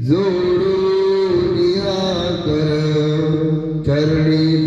जोडून या कर चरणी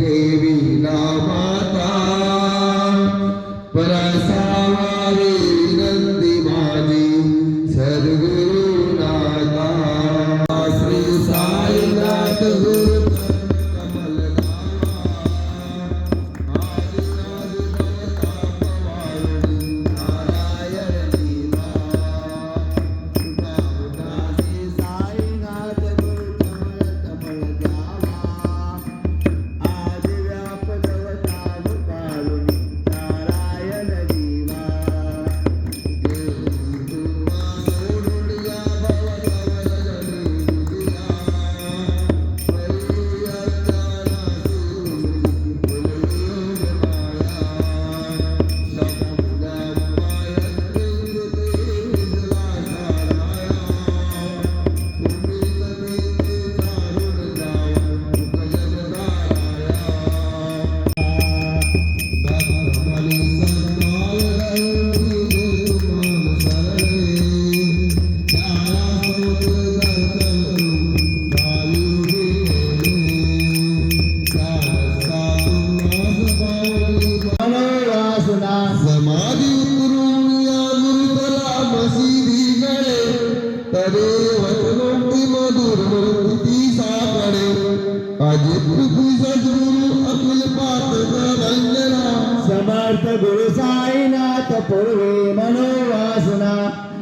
समर्थ गुरु साईनाथ पूर्वे मनोवासना.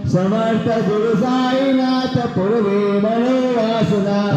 समर्थ गुरु साईनाथ पूर्वे मनोवासना.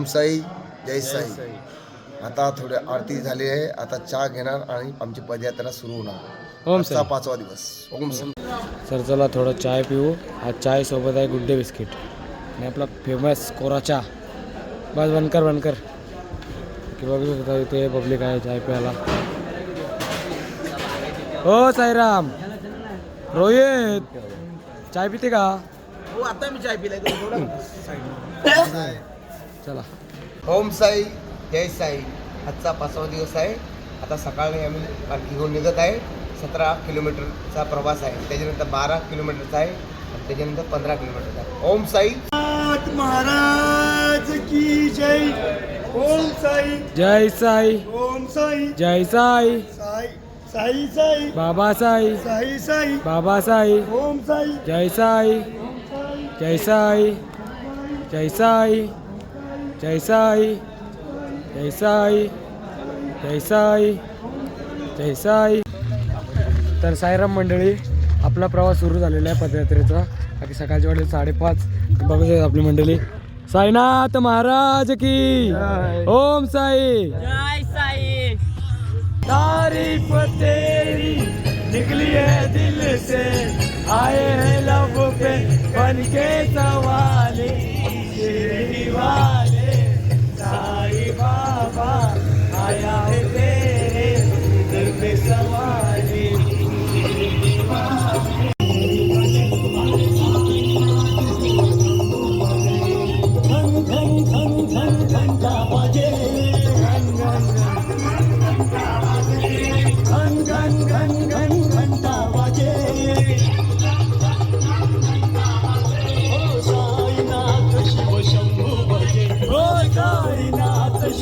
ओम साई जय साई. आता थोडे आरती झाली आहे. आता चहा घेणार आणि आमची पदयात्रा सुरू होणार. ओम आजचा पाचवा दिवस. ओम साई सर चला थोडं चाय पिऊ. आज चाय सोबत आहे गुड डे बिस्किट. आणि आपला फेमस कोरा चहा. बस बनकर बनकर की बघू शकता इथे पब्लिक आहे चाय प्यायला. हो साईराम. रोहित. चाय पिते का? चला. ओम साई जय साई. आजचा पाचवा दिवस आहे. आता सकाळी आम्ही पालखी घेऊन निघत आहे. सतरा किलोमीटरचा प्रवास आहे. त्याच्यानंतर बारा किलोमीटरचा आहे आणि त्याच्यानंतर पंधरा किलोमीटरचा आहे. ओम साई. महाराज की जय. ओम साई. जय साई. ओम साई. जय साई. साई साई साई. बाबा साई. साई साई. बाबा साई. ओम साई. जय साई. जय साई. जय साई. जय साई जय साई जय साई जय साई. तर साईराम मंडळी आपला प्रवास सुरू झालेला आहे पदयात्रेचा. बाकी सकाळच्या वेळेला साडेपाच. बघू शकता आपली मंडळी. साईनाथ महाराज की. ओम साई. जय साई. तारीफ तेरी निकली है दिल से. आए हैं लब पे बन के सवाले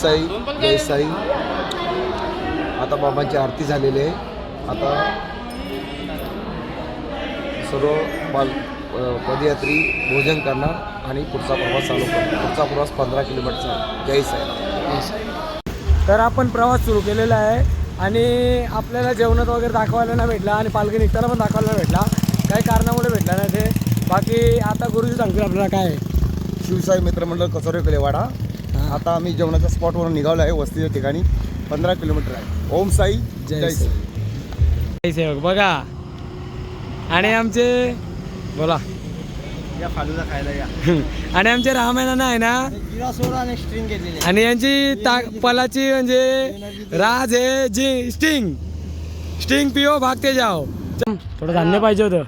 साई जय साई. आता बाबांची आरती झालेली आहे. आता सर्व बाल पदयात्री भोजन करणार आणि पुढचा प्रवास चालू करणार. पुढचा प्रवास पंधरा किलोमीटरचा. जय साई. तर आपण प्रवास सुरू केलेला आहे आणि आपल्याला जेवणात वगैरे दाखवायला नाही भेटला आणि पालखी निघताना पण दाखवायला नाही भेटला. काही कारणामुळे भेटला नाही ते. बाकी आता गुरुजी सांगतील आपल्याला काय. शिवसाई मित्रमंडळ कचोरे कलेवाडा आता आम्ही जेवणाच्या स्पॉटवरून निघालो आहे वस्तीच्या ठिकाणी. पंधरा किलोमीटर आहे. ओम साई जय जय साई. जय सेवक बघा. आणि आमचे बोला. या फालुदा खायला या. आणि आमचे रामायण आहे ना सोडा आणि स्ट्रिंग घेतलेली आणि यांची ता पलाची म्हणजे राज आहे जी स्टिंग स्टिंग पिओ भागते जाओ. थोडं धान्य पाहिजे होतं.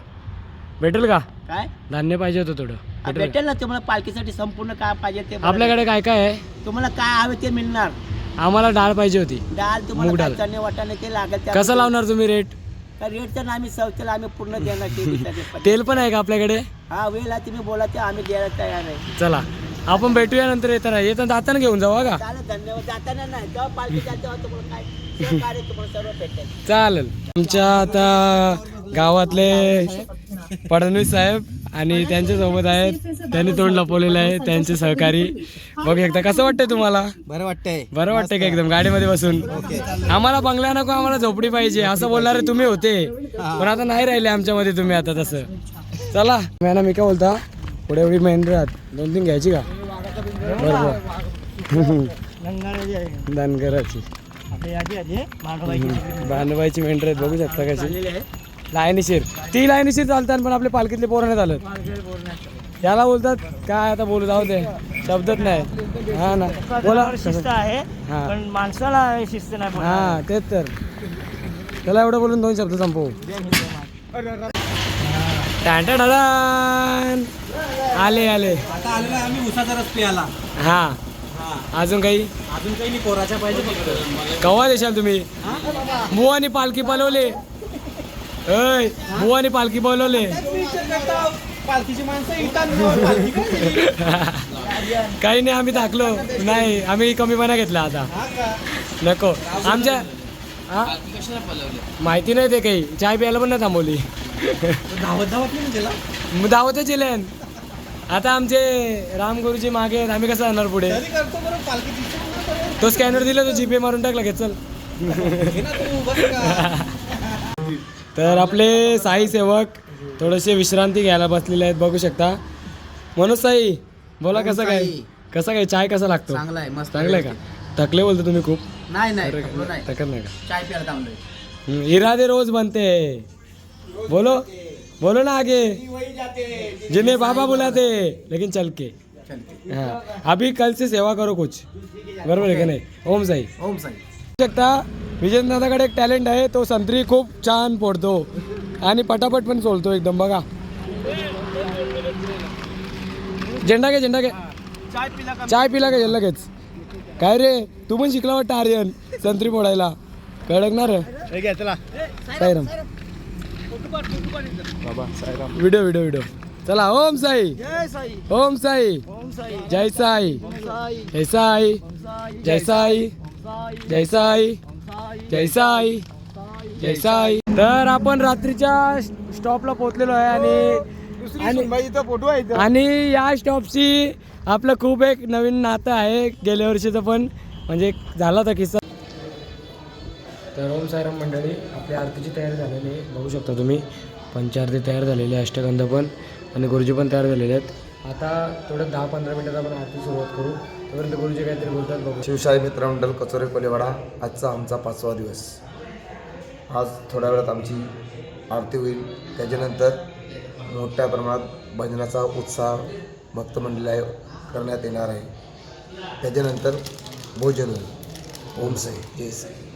भेटेल का? काय? धान्य पाहिजे होतं थोडं. भेटेल. ना तुम्हाला पालखीसाठी संपूर्ण काय पाहिजे ते. आपल्याकडे काय काय आहे? तुम्हाला काय हवे ते मिळणार. आम्हाला डाळ पाहिजे होती. डाळ मूग तुम्हाला डाळ. चणे वाटाणे ते लागेल कसं लावणार तुम्ही रेट रेट तर आम्ही सवतेला आम्ही पूर्ण देणार ते तेल पण आहे का आपल्याकडे? हा वेळ आहे तुम्ही बोला ते आम्ही द्यायला तयार आहे. चला आपण भेटूया नंतर येताना. येताना जाताना घेऊन जाऊ हा का? चालेल धन्यवाद. जाताना नाही जेव्हा पालखी जाते तेव्हा तुम्हाला काय सहकार्य तुम्हाला सर्व भेटेल. चालेल. आमच्या आता गावातले फडणवीस साहेब आणि त्यांच्यासोबत आहेत त्यांनी तोंड लपवलेलं आहे. त्यांचे सहकारी. बघू शकता कसं वाटतंय तुम्हाला? बरं वाटतंय. बरं वाटतंय का एकदम? गाडीमध्ये बसून. आम्हाला बंगला नको आम्हाला झोपडी पाहिजे. असं बोलणारे तुम्ही होते. पण आता नाही राहिले आमच्यामध्ये तुम्ही आता तसं. चला. मॅना मी काय बोलता. पुढे एवढी मेन राहत. दोन तीन घ्यायची का? बरोबर. धनगराची. बांधवायची मेंढर आहेत बघू शकता कशी. लायनीशीर ती लायनीशीर चालतात पण आपले पालखीतले पोरं नाही चालत. याला बोलतात काय आता बोलू जाऊ दे. शब्दच नाही. हा ना. बोला. शिस्त आहे हा. पण माणसाला शिस्त नाही हा तेच तर. त्याला एवढं बोलून दोन शब्द संपवू. टांटाडान. आले आले. आता आलेला आम्ही उसाचा रस प्यायला. हा. अजून काही? अजून काही नाही कोराच्या पाहिजे फक्त. कवा देशाल तुम्ही? बुवानी पालखी पलवले. होय भू आणि पालखी बोलवले. पालखीची माणसं काही नाही आम्ही टाकलो नाही आम्ही कमीपणा घेतला आता. नको. आमच्या हा? माहिती नाही ते काही. चाय प्यायला पण नाही थांबवली. धावत धावत धावतच त्याला येलेन आता आमचे रामगुरुजी मागे आहेत. आम्ही कसं जाणार पुढे? तो स्कॅनर दिला तो जीपे मारून टाकला घेत चल. तर आपले साई सेवक थोडेसे विश्रांती घ्यायला बसलेले आहेत बघू शकता. मनोज साई बोला कसं काय? कसं काय? चाय कसा लागतो? चांगला आहे मस्त चांगलं आहे का? थकले बोलतो तुम्ही खूप. नाही नाही अरे, थकलो नाही. थकत नाही का? चाय प्यायला थांबलोय. हम्म, इरादे रोज बनते. बोलो बोलो ना आगे. जिन्हें बाबा बुलाते लेकिन चल के खेळते हाँ अभी कल से सेवा करो कुछ. बरोबर आहे का नाही? ओम साई. ओम साई. शकता विजेंद्र दादाकडे एक टॅलेंट आहे तो संत्री खूप छान फोडतो. आणि पटापट पण सोलतो एकदम बघा. झेंडा घे झेंडा घे. चाय पिला का लगेच काय रे तू पण शिकला वाटतं आर्यन संत्री फोडायला. कडकणार साईराम. Video video video. चला ओम साई. जय साई. ओम साई. ओम साई. जय साई. साई. जय साई. जय साई. जय साई. जय साई. जय साई. तर आपण रात्रीच्या स्टॉपला पोहोचलेलो आहे आणि आणि फोटो आहे आणि या स्टॉपची आपलं खूप एक नवीन नातं आहे गेल्या वर्षीचं पण. म्हणजे झाला होता किस्सा. तर ओम साईराम मंडळी आपल्या आरतीची तयारी झालेली आहे. बघू शकता तुम्ही पंचारती तयार झालेली आहे अष्टगंध पण आणि गुरुजी पण तयार झालेले आहेत. आता थोडं दहा पंधरा मिनिटात आपण आरती सुरुवात करू. तोपर्यंत गुरुजी काहीतरी बोलतात बघू. शिवशाही मित्रमंडळ कचोरे कोलेवाडा आजचा आमचा पाचवा दिवस. आज थोड्या वेळात आमची आरती होईल. त्याच्यानंतर मोठ्या प्रमाणात भजनाचा उत्साह भक्तमंडळी करण्यात येणार आहे. त्याच्यानंतर भोजन होईल. ओम साई जय साई.